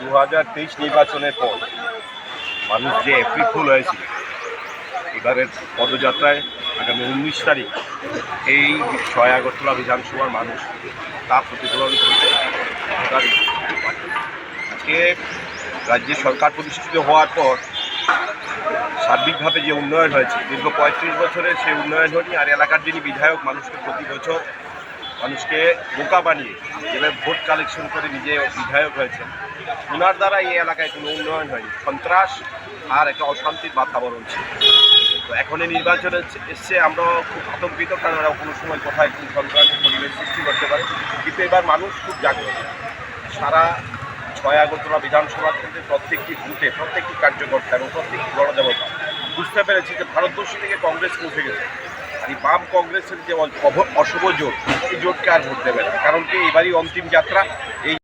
দু হাজার তেইশ নির্বাচনের পর মানুষ যে এপ্রিল হয়েছিল, এবারের পদযাত্রায় আগামী উনিশ তারিখ এই ছয় আগরতলা বিধানসভার মানুষ তা প্রতিফলন পার্টি। আজকে রাজ্যে সরকার প্রতিষ্ঠিত হওয়ার পর সার্বিকভাবে যে উন্নয়ন হয়েছে, দীর্ঘ পঁয়ত্রিশ বছরের সেই উন্নয়ন হয়নি আর এলাকার যিনি বিধায়ক, মানুষকে প্রতি বছর মানুষকে বোকা বানিয়ে যেভাবে ভোট কালেকশন করে নিজে বিধায়ক হয়েছেন। ওনার দ্বারা এই এলাকায় কোনো উন্নয়ন হয়নি। সন্ত্রাস আর একটা অশান্তির বাতাবরণ ছিল। তো এখন এই নির্বাচন এসছে- আমরা খুব আতঙ্কিত কারণ ওরা কোনো সময় কোথায় কোন সন্ত্রাসের পরিবেশ সৃষ্টি করতে পারে। কিন্তু এবার মানুষ খুব জাগ্রত। সারা ছয় আগরতলা বিধানসভা কেন্দ্রের প্রত্যেকটি বুথে প্রত্যেকটি কার্যকর্তা এবং প্রত্যেকটি গণদেবতা বুঝতে পেরেছি যে ভারতবর্ষ থেকে কংগ্রেস পৌঁছে গেছে। আর এই বাম কংগ্রেসের যে অশুভ জোট, এই জোটকে আর ভোট দেবে না। কারণ কি, এবারই অন্তিম যাত্রা, এই